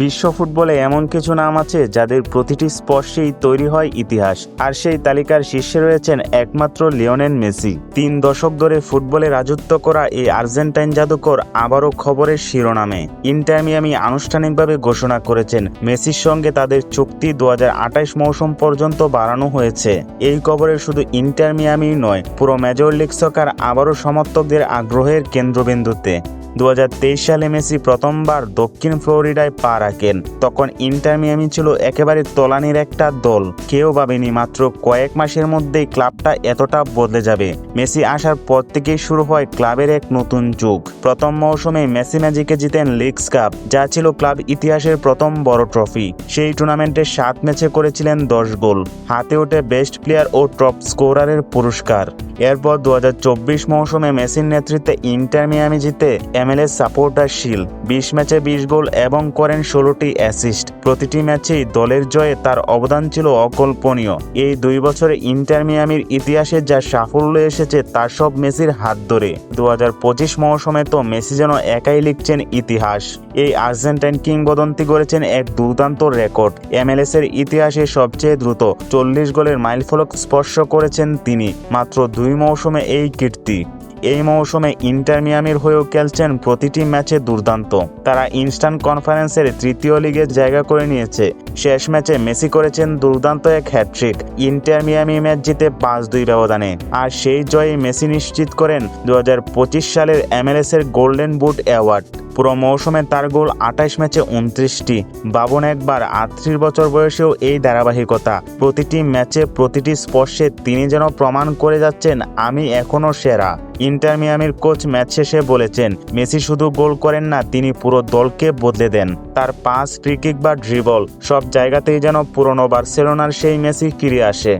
বিশ্ব ফুটবলে এমন কিছু নাম আছে যাদের প্রতিটি স্পর্শেই তৈরি হয় ইতিহাস, আর সেই তালিকার শীর্ষে রয়েছেন একমাত্র লিওনেল মেসি। তিন দশক ধরে ফুটবলে রাজত্ব করা এই আর্জেন্টাইন জাদুকর আবারও খবরের শিরোনামে। ইন্টার মিয়ামি আনুষ্ঠানিকভাবে ঘোষণা করেছেন, মেসির সঙ্গে তাদের চুক্তি দু মৌসুম পর্যন্ত বাড়ানো হয়েছে। এই খবরে শুধু ইন্টার মিয়ামি নয়, পুরো মেজর লিগ সকার আবারও সমর্থকদের আগ্রহের কেন্দ্রবিন্দুতে। দু হাজার তেইশ সালে মেসি প্রথমবার দক্ষিণ ফ্লোরিডায় পা রাখেন। তখন ইন্টার মিয়ামি ছিল একেবারে তলানির একটা দল। কেউ ভাবেনি মাত্র কয়েক মাসের মধ্যেই ক্লাবটা এতটা বদলে যাবে। মেসি আসার পর থেকেই শুরু হয় ক্লাবের এক নতুন যুগ। প্রথম মৌসুমে মেসি ম্যাজিকে জিতেন লিগস কাপ, যা ছিল ক্লাব ইতিহাসের প্রথম বড় ট্রফি। সেই টুর্নামেন্টে সাত ম্যাচে করেছিলেন দশ গোল। হাতে ওঠে বেস্ট প্লেয়ার ও টপ স্কোরারের পুরস্কার। এরপর দু হাজার চব্বিশ মৌসুমে মেসির নেতৃত্বে ইন্টার মিয়ামি জিতে এমএলএস সাপোর্টার শিল। বিশ ম্যাচে বিশ গোল এবং করেন ষোলোটি অ্যাসিস্ট। প্রতিটি ম্যাচেই দলের জয়ে তার অবদান ছিল অকল্পনীয়। এই দুই বছরে ইন্টার মিয়ামির ইতিহাসে যা সাফল্য এসেছে তা সব মেসির হাত ধরে। দু হাজার পঁচিশ মৌসুমে তো মেসি যেন একাই লিখছেন ইতিহাস। এই আর্জেন্টাইন কিংবদন্তি গড়েছেন এক দুর্দান্ত রেকর্ড। এমএলএস এর ইতিহাসে সবচেয়ে দ্রুত চল্লিশ গোলের মাইলফলক স্পর্শ করেছেন তিনি। মাত্র দুই মৌসুমে এই কীর্তি। এই মৌসুমে ইন্টার মিয়ামির হয়েও খেলছেন প্রতিটি ম্যাচে দুর্দান্ত। তারা ইনস্ট্যান্ট কনফারেন্সের তৃতীয় লিগে জায়গা করে নিয়েছে। শেষ ম্যাচে মেসি করেছেন দুর্দান্ত এক হ্যাট্রিক ইন্টার মিয়ামি ম্যাচ জিতে পাঁচ দুই ব্যবধানে। আর সেই জয়ে মেসি নিশ্চিত করেন দুহাজার পঁচিশ সালের এমএলএস এর গোল্ডেন বুট অ্যাওয়ার্ড। পুরো মৌসুমে তার গোল আঠাশ ম্যাচে উনত্রিশটি। বাবন একবার আটত্রিশ বছর বয়সেও এই ধারাবাহিকতা। প্রতিটি ম্যাচে প্রতিটি স্পর্শে তিনি যেন প্রমাণ করে যাচ্ছেন, আমি এখনও সেরা। ইন্টার মিয়ামির কোচ ম্যাচ শেষে বলেছেন, মেসি শুধু গোল করেন না, তিনি পুরো দলকে বদলে দেন। তার পাস ফ্রি কিক বা ড্রিবল, সব জায়গাতেই যেন পুরনো বার্সেলোনার সেই মেসি ফিরে আসে।